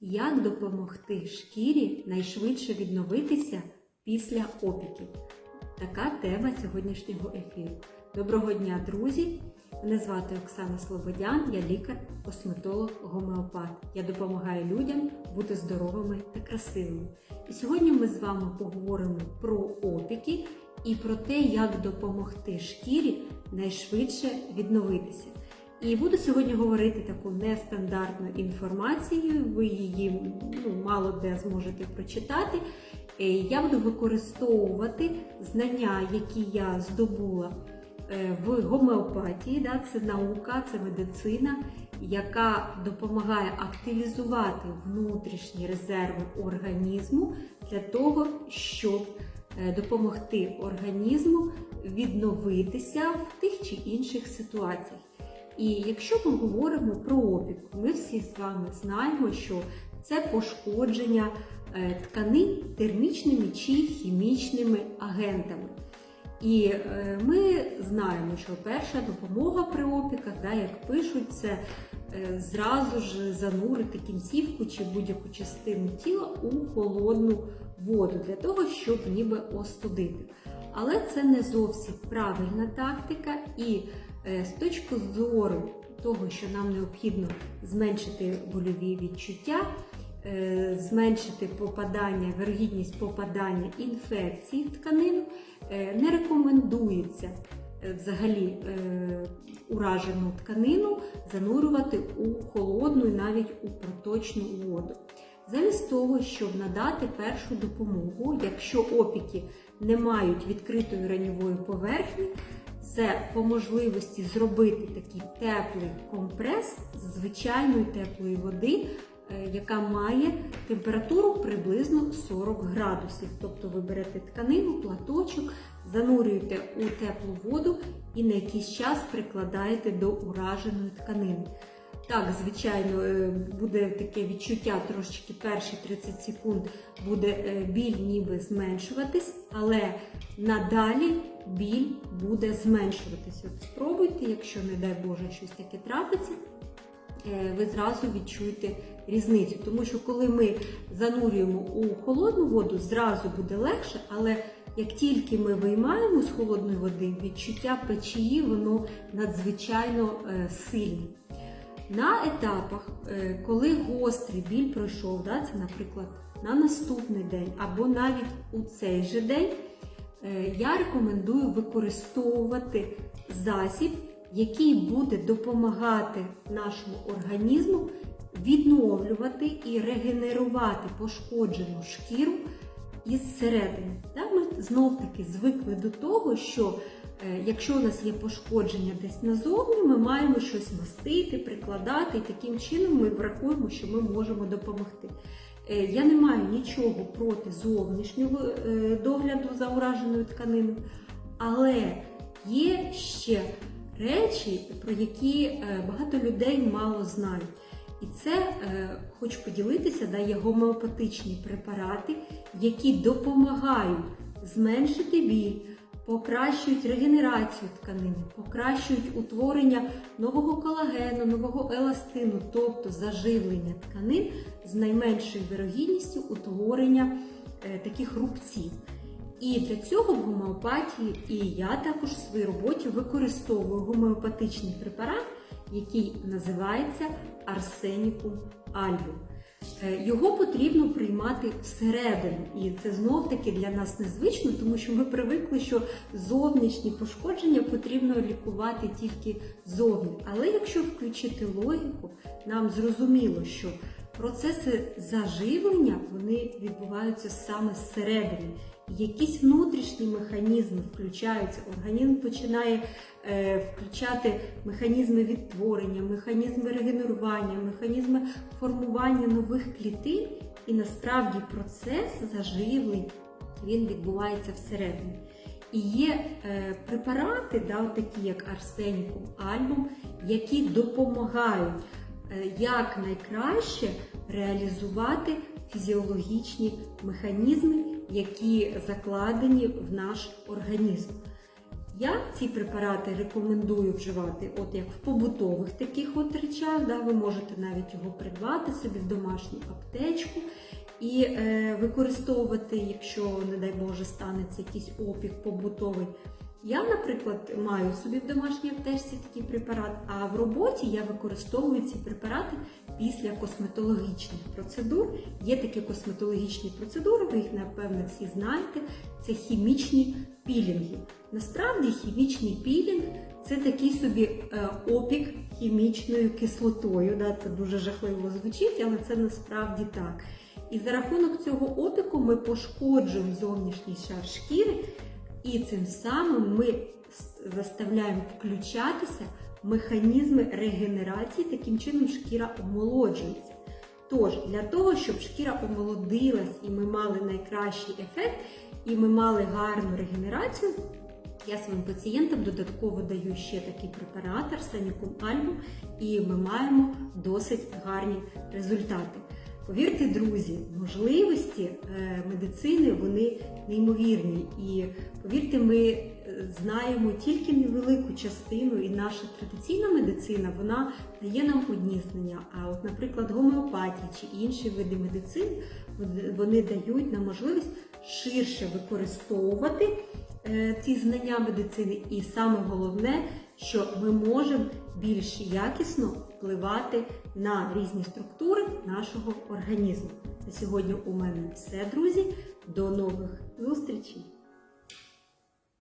Як допомогти шкірі найшвидше відновитися після опіків? Така тема сьогоднішнього ефіру. Доброго дня, друзі! Мене звати Оксана Слободян, я лікар, косметолог, гомеопат. Я допомагаю людям бути здоровими та красивими. І сьогодні ми з вами поговоримо про опіки і про те, як допомогти шкірі найшвидше відновитися. І буду сьогодні говорити таку нестандартну інформацію. Ви її ну, мало де зможете прочитати. Е, Я буду використовувати знання, які я здобула е, в гомеопатії. Да, Це наука, це медицина, яка допомагає активізувати внутрішні резерви організму для того, щоб е, допомогти організму відновитися в тих чи інших ситуаціях. І якщо ми говоримо про опік, ми всі з вами знаємо, що це пошкодження е, тканин термічними чи хімічними агентами. І е, ми знаємо, що перша допомога при опіках, да, як пишуть, це е, зразу ж занурити кінцівку чи будь-яку частину тіла у холодну воду для того, щоб ніби остудити. Але це не зовсім правильна тактика, і з точки зору того, що нам необхідно зменшити больові відчуття, е, зменшити попадання, вергідність попадання інфекцій в тканину, е, не рекомендується е, взагалі е, уражену тканину занурювати у холодну і навіть у проточну воду. Замість того, щоб надати першу допомогу, якщо опіки не мають відкритої раньової поверхні, це по можливості зробити такий теплий компрес з звичайної теплої води, е, яка має температуру приблизно 40 градусів. Тобто ви берете тканину, платочок, занурюєте у теплу воду і на якийсь час прикладаєте до ураженої тканини. Так, звичайно, е, буде таке відчуття трошечки перші 30 секунд буде е, біль ніби зменшуватись, але надалі біль буде зменшуватись. От спробуйте, якщо, не дай Боже, щось таке трапиться, е, ви зразу відчуєте різницю. Тому що коли ми занурюємо у холодну воду, зразу буде легше, але як тільки ми виймаємо з холодної води, відчуття печії, воно надзвичайно сильне. На етапах, е, коли гострий біль пройшов, да, це, наприклад, на наступний день або навіть у цей же день, е, я рекомендую використовувати засіб, який буде допомагати нашому організму відновлювати і регенерувати пошкоджену шкіру із середини. Ми знов-таки звикли до того, що е, якщо у нас є пошкодження десь назовні, ми маємо щось мастити, прикладати, і таким чином ми врахуємо, що ми можемо допомогти. Е, Я не маю нічого проти зовнішнього е, догляду за ураженою тканиною, але є ще речі, про які багато людей мало знають. І це е, хочу поділитися, да, є гомеопатичні препарати, які допомагають зменшити біль, покращують регенерацію тканини, покращують утворення нового колагену, нового еластину, тобто заживлення тканин з найменшою вирогідністю утворення е, таких рубців. І для цього в гомеопатії, і я також в своїй роботі використовую гомеопатичний препарат, який називається Арсенікум альбум. Е, Його потрібно приймати всередину, і це знов таки для нас незвично, тому що ми привикли, що зовнішні пошкодження потрібно лікувати тільки зовні. Але якщо включити логіку, нам зрозуміло, що процеси заживлення вони відбуваються саме зсередини. Якісь внутрішні механізми включаються, організм починає е, включати механізми відтворення, механізми регенерування, механізми формування нових клітин, і насправді процес заживлень він відбувається всередині. І є е, препарати, да, такі як Арсенікум Альбум, які допомагають е, як найкраще реалізувати фізіологічні механізми, які закладені в наш організм. Я ці препарати рекомендую вживати, от як в побутових таких от речах. Да, ви можете навіть його придбати собі в домашню аптечку і е, використовувати, якщо, не дай Боже, станеться якийсь опік побутовий. Я, наприклад, маю собі в домашній аптечці такий препарат, а в роботі я використовую ці препарати після косметологічних процедур. Є такі косметологічні процедури, ви їх, напевно, всі знаєте. Це хімічні пілінги. Насправді хімічний пілінг це такий собі е, опік хімічною кислотою. Да? Це дуже жахливо звучить, але це насправді так. І за рахунок цього опіку ми пошкоджуємо зовнішній шар шкіри, і цим самим ми заставляємо включатися механізми регенерації, таким чином шкіра омолоджується. Тож, для того, щоб шкіра омолодилась і ми мали найкращий ефект, і ми мали гарну регенерацію, я своїм пацієнтам додатково даю ще такий препарат Арсенікум Альбум, і ми маємо досить гарні результати. Повірте, друзі, можливості е, медицини вони неймовірні. І повірте, ми е, знаємо тільки невелику частину, і наша традиційна медицина вона дає нам одні знання. А от, наприклад, гомеопатія чи інші види медицини вони- вони дають нам можливість ширше використовувати е, ці знання медицини, і саме головне, що ми можемо більш якісно впливати на різні структури нашого організму. На сьогодні у мене все, друзі. До нових зустрічей!